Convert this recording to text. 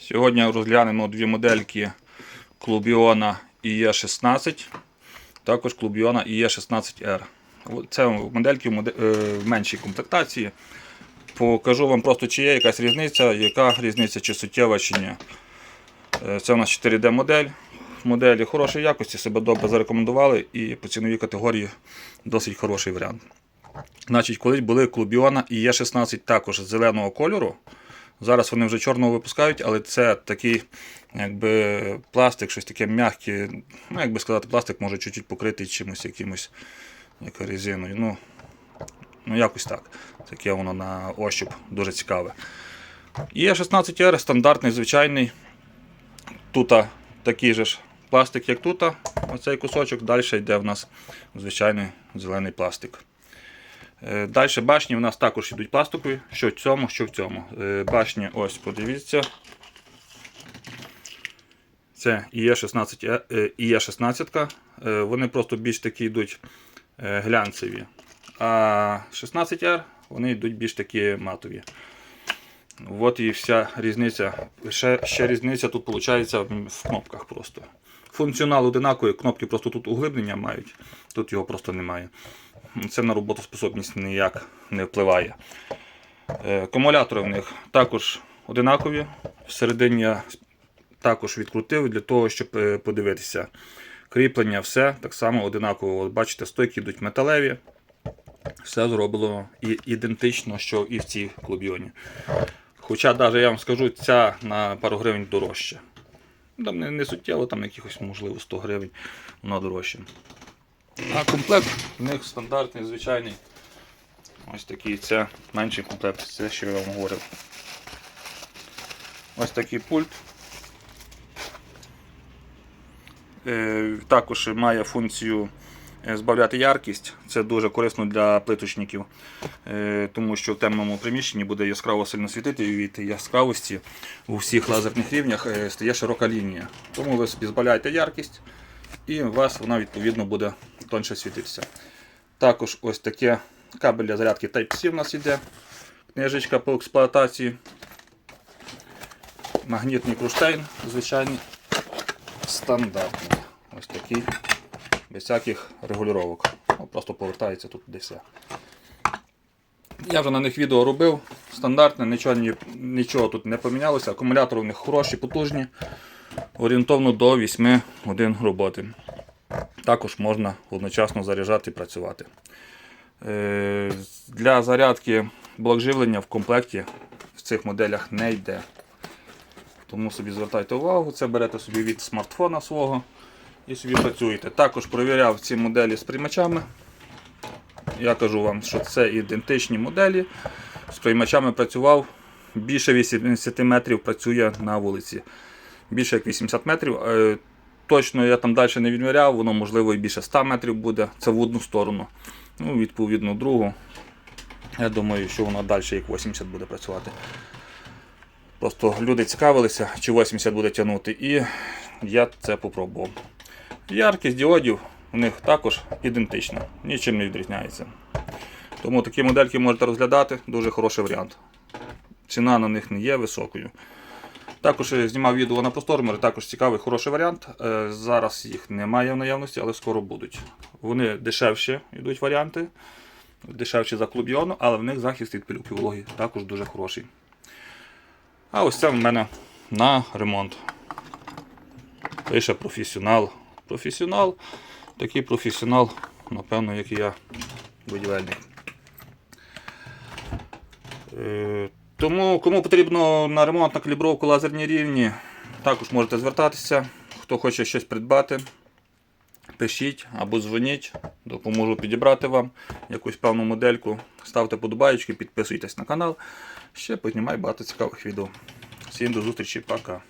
Сьогодні розглянемо дві модельки Клубіона IE16, також Клубіона IE16R. Це модельки в моде- е, в меншій комплектації. Покажу вам просто, чи є якась різниця, яка різниця, чи суттєва, чи ні. Е, Це у нас 4D модель. Моделі хорошої якості, себе добре зарекомендували і по ціновій категорії досить хороший варіант. Значить, колись були Клубіона є 16 також зеленого кольору. Зараз вони вже чорного випускають, але це такий якби, пластик, щось таке м'яке. Ну, як би сказати, пластик може чуть-чуть покритий чимось якимось як резиною. Ну, ну якось так. Таке воно на ощуп дуже цікаве. Є 16R, стандартний, звичайний. Тут такий же ж пластик, як тут, оцей кусочок. Далі йде в нас звичайний зелений пластик. Далі башні у нас також йдуть пластикові, що в цьому, що в цьому. Е, Башні, ось, подивіться. Це ІЕ-16, е, ІЕ-16. Е, Вони просто більш такі йдуть е, глянцеві. А 16R вони йдуть більш такі матові. От і вся різниця. Ще, ще різниця тут виходить в кнопках просто. Функціонал одинаковий, кнопки просто тут углиблення мають, тут його просто немає. Це на роботоспособність ніяк не впливає. Е, Акумулятори в них також одинакові. Всередині я також відкрутив для того, щоб е, подивитися. Кріплення, все так само одинаково. От бачите, стойки йдуть металеві. Все зроблено ідентично, що і в цій клубйоні. Хоча, навіть я вам скажу, ця на пару гривень дорожча. Там не, не суттєво, там якихось, можливо, 100 гривень вона дорожча. А комплект у них стандартний, звичайний. Ось такий, це менший комплект, це що я вам говорив. Ось такий пульт. Е, Також має функцію е, збавляти яркість. Це дуже корисно для плиточників, е, тому що в темному приміщенні буде яскраво сильно світити і від яскравості у всіх лазерних рівнях стає широка лінія. Тому ви збавляєте яркість і у вас вона відповідно буде тонше світитися. Також ось таке кабель для зарядки Type-C в нас йде. Книжечка по експлуатації. Магнітний круштейн, звичайний, стандартний. Ось такий, без всяких регулювання. Ну, Просто повертається тут де все. Я вже на них відео робив. Стандартне, нічого, нічого тут не помінялося. Акумулятори у них хороші, потужні. Орієнтовно до 8 годин роботи. Також можна одночасно заряджати і працювати. Е, Для зарядки блок живлення в комплекті в цих моделях не йде. Тому собі звертайте увагу, це берете собі від смартфона свого і собі працюєте. Також провіряв ці моделі з приймачами. Я кажу вам, що це ідентичні моделі. З приймачами працював. Більше 80 метрів працює на вулиці. Більше як 80 метрів. Е, Точно я там далі не відміряв, воно можливо і більше 100 метрів буде. Це в одну сторону. Ну, відповідно, другу. Я думаю, що воно далі як 80 буде працювати. Просто люди цікавилися, чи 80 буде тягнути, і я це попробував. Яркість діодів у них також ідентична, нічим не відрізняється. Тому такі модельки можете розглядати, дуже хороший варіант. Ціна на них не є високою. Також знімав відео на простормери, також цікавий, хороший варіант. Е, Зараз їх немає в наявності, але скоро будуть. Вони дешевші йдуть варіанти, дешевші за клубйону, але в них захист від пилюки вологи також дуже хороший. А ось це в мене на ремонт. Пише професіонал. Професіонал, такий професіонал, напевно, як і я, будівельник. Тому кому потрібно на ремонт на калібровку лазерні рівні, також можете звертатися. Хто хоче щось придбати, пишіть або дзвоніть, допоможу підібрати вам якусь певну модельку. Ставте подобаєчки, підписуйтесь на канал. Ще познімаю багато цікавих відео. Всім до зустрічі, пока.